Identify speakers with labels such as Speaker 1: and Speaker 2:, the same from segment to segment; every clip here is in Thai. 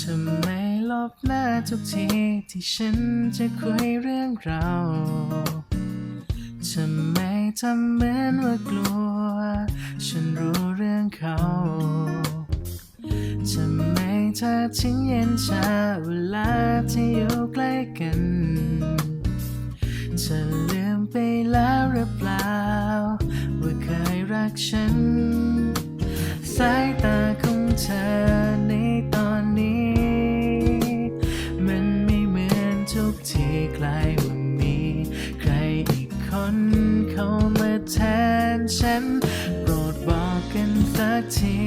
Speaker 1: ทำไมลบหน้าทุกทีที่ฉันจะคุยเรื่องเราทำไมทำเหมือนว่ากลัว ฉันรู้เรื่องเขาทำไมเธอถึงเย็นชาเวลาที่อยู่ใกล้กันเธอลืมไปแล้วหรือเปล่า ว่าเคยรักฉันสายตา ใกลายว่ามีใครอีกคนเข้ามาแทนฉัน โปรดบอกกันสักที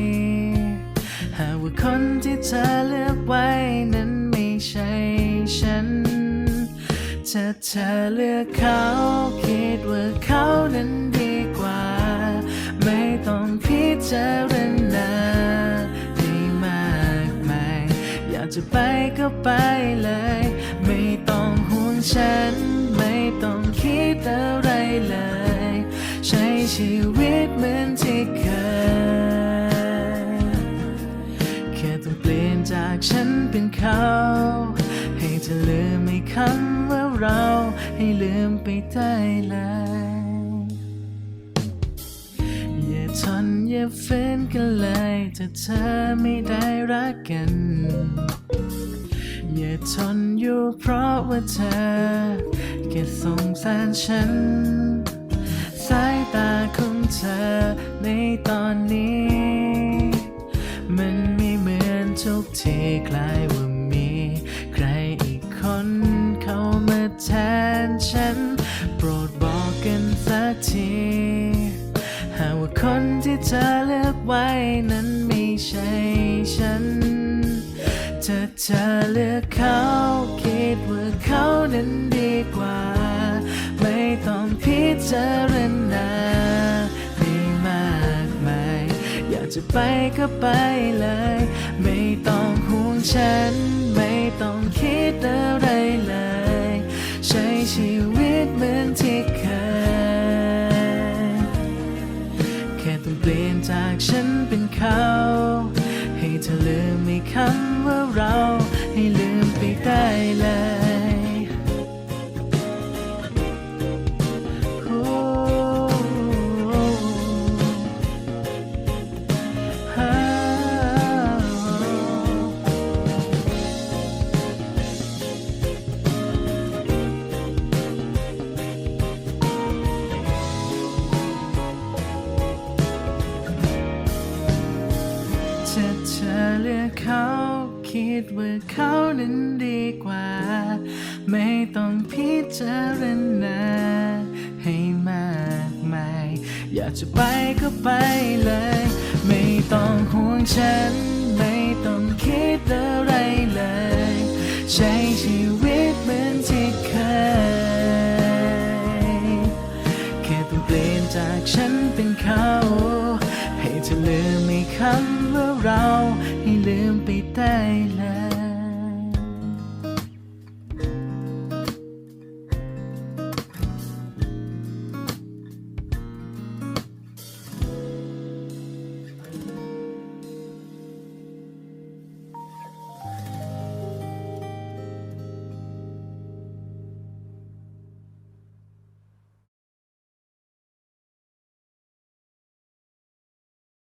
Speaker 1: หากว่าคนที่เธอเลือกไว้นั้นไม่ใช่ฉันถ้าเธอเลือกเขา คิดว่าเขานั้นดีกว่า ไม่ต้องพิจารณาให้มากมาย อยากจะไปก็ไปเลย ฉันเป็นเขา ให้เธอลืมไม่คำว่าเรา ให้ลืมไปได้เลยอย่าทนอย่าฝืนกันเลยถ้าเธอไม่ได้รักกัน อย่าทนอยู่เพราะว่าเธอแค่สงสารฉัน สายตาของเธอในตอนนี้ ทุกทีคล้ายว่ามี ใครอีกคนเข้ามาแทนฉัน โปรดบอกกันสักที หากว่าคนที่เธอเลือกไว้นั้นไม่ใช่ฉันถ้าเธอเลือกเขาคิดว่าเขานั้นดีกว่า ไม่ต้องพิจารณาให้มากมาย อยากจะไปก็ไปเลย เธอลืมไม่คำว่าเรา เลือกเขาคิดว่าเขานั้นดีกว่า ไม่ต้องพิจารณาให้มากมาย อยากจะไปก็ไปเลย ไม่ต้องห่วงฉัน ไม่ต้องคิดอะไรเลย ใช้ชีวิตเหมือนที่เคยแค่ต้องเปลี่ยนจากฉันเป็นเขา